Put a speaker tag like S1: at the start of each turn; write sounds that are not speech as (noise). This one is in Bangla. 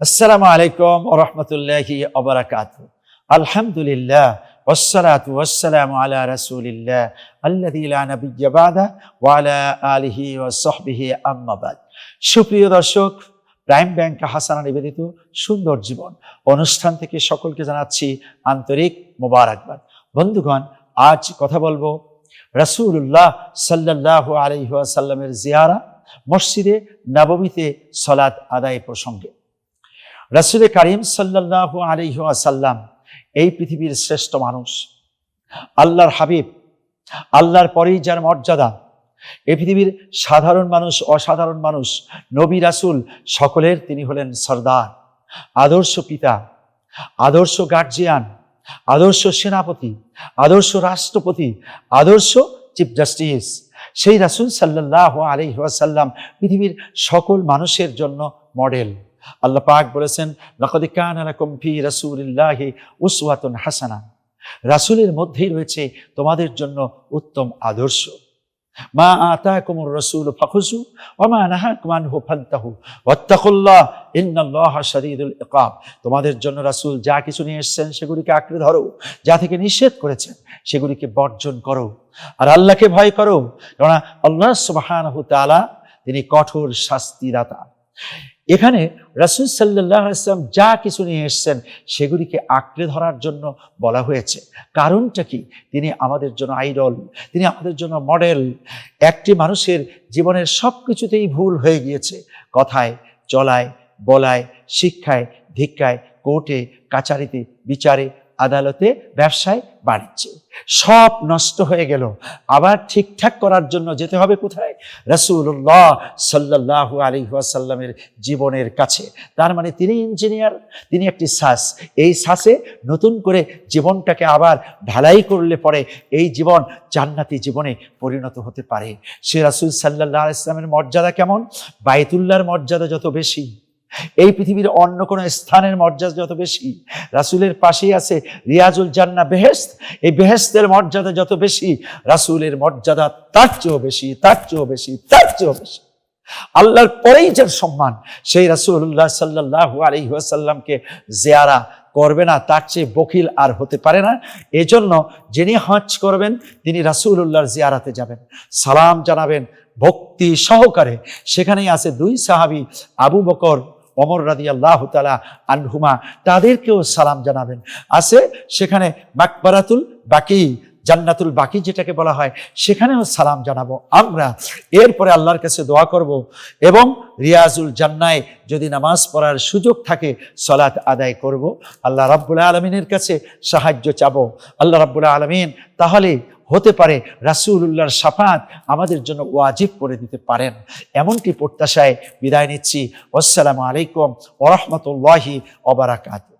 S1: আসসালামু আলাইকুম রহমতুল্লাহি অবরাকাত আলহামদুলিল্লাহ والصلاة والسلام على رسول الله الذي لا نبي بعده وعلى آله وصحبه أما بعد সুপ্রিয় দর্শক প্রাইম ব্যাংক হাসানা নিবেদিত সুন্দর জীবন অনুষ্ঠান থেকে সকলকে জানাচ্ছি আন্তরিক মোবারকবাদ বন্ধুগণ আজ কথা বলবো রাসূলুল্লাহ সাল্লাহ আলহিহাসাল্লামের জিয়ারা মসজিদে নবমীতে সলাৎ আদায় প্রসঙ্গে রাসুল করিম সাল্লাহ আলহিহাসাল্লাম এই পৃথিবীর শ্রেষ্ঠ মানুষ। আল্লাহর হাবিব, আল্লাহর পরেই যার মর্যাদা। এ পৃথিবীর সাধারণ মানুষ, অসাধারণ মানুষ, নবী রাসুল সকলের তিনি হলেন সর্দার, আদর্শ পিতা, আদর্শ গার্জিয়ান আদর্শ সেনাপতি, আদর্শ রাষ্ট্রপতি, আদর্শ চিফ জাস্টিস সেই রাসুল সাল্লাহ আলহিহাসাল্লাম পৃথিবীর সকল মানুষের জন্য মডেল আল্লাহ পাক বলেছেন, লকদি কান আলাকুম ফি রাসূলিল্লাহি উসওয়াতুন হাসানা রাসূলের মধ্যেই রয়েছে তোমাদের জন্য উত্তম আদর্শ। মা আতাকুমুর রাসূল ফাখুজু ওয়া মা নাহাকুম আনহু ফান্তাহু। ওয়াত্তাকুল্লাহ, ইন্নাল্লাহা শাদীদুল ইকাব। তোমাদের জন্য রাসূল যা কিছু নিয়ে এসেছেন, সেগুলিকে আঁকড়ে ধরো। যা থেকে নিষেধ করেছেন, সেগুলিকে বর্জন করো। আর আল্লাহকে ভয় করো, কেননা আল্লাহ সুবহানাহু তাআলা তিনি কঠোর শাস্তিদাতা। (laughs) এখানে রাসুল সাল্লাহ আসলাম যা কিছু নিয়ে এসছেন সেগুলিকে আঁকড়ে ধরার জন্য বলা হয়েছে। কারণটা কি? তিনি আমাদের জন্য আইডল, তিনি আমাদের জন্য মডেল। একটি মানুষের জীবনের সব কিছুতেই ভুল হয়ে গিয়েছে। কথায়, চলায়, বলায়, শিক্ষায় ধিক্ষায় কোর্টে, কাচারিতে, বিচারে আদালতে ব্যবসায় বাণিজ্যে। সব নষ্ট হয়ে গেল। আবার ঠিকঠাক করার জন্য যেতে হবে কোথায়? রসুল্লাহ সাল্লাহ আলী ওয়াসাল্লামের জীবনের কাছে। তার মানে তিনি ইঞ্জিনিয়ার, তিনি একটি শ্বাস এই শ্বাসে নতুন করে জীবনটাকে আবার ঢালাই করলে পরে এই জীবন জান্নাতি জীবনে পরিণত হতে পারে। সে রাসুল সাল্লাহ ইসলামের মর্যাদা কেমন? বায়তুল্লাহর মর্যাদা যত বেশি এই পৃথিবীর অন্য কোনো স্থানের মর্যাদা যত বেশি, রাসুলের পাশেই আছে রিয়াজুল জান্না বেহেস্ত এই বেহেস্তের মর্যাদা যত বেশি, রাসুলের মর্যাদা তার চেয়েও বেশি, তার চেয়েও বেশি, তার চেয়েও বেশি। আল্লাহর পরেই যার সম্মান, সেই রাসুল্লাহ সাল্লাহ আলহিহাসাল্লামকে জেয়ারা করবে না, তার চেয়ে বকিল আর হতে পারে না। এজন্য যিনি হজ করবেন, তিনি রাসুল্লাহর জিয়ারাতে যাবেন। সালাম জানাবেন ভক্তি সহকারে। সেখানেই আছে দুই সাহাবি, আবু বকর অমর রাদি আল্লাহ তালা আনহুমা তাদেরকেও সালাম জানাবেন। আছে সেখানে মাকবারাতুল বাকি, জান্নাতুল বাকি যেটাকে বলা হয়, সেখানেও সালাম জানাব আমরা। এরপরে আল্লাহর কাছে দোয়া করব এবং রিয়াজুল জান্নায় যদি নামাজ পড়ার সুযোগ থাকে, সলাৎ আদায় করব। আল্লাহ রাব্বুল আলমিনের কাছে সাহায্য চাবো। আল্লাহ রাব্বুল আলমিন তাহলে হতে পারে রাসুল্লাহর সাফাত আমাদের জন্য ওয়াজিব করে দিতে পারেন। এমনটি প্রত্যাশায় বিদায় নিচ্ছি। আসসালামু আলাইকুম ওরহমতুল্লাহি ওবরাকাতু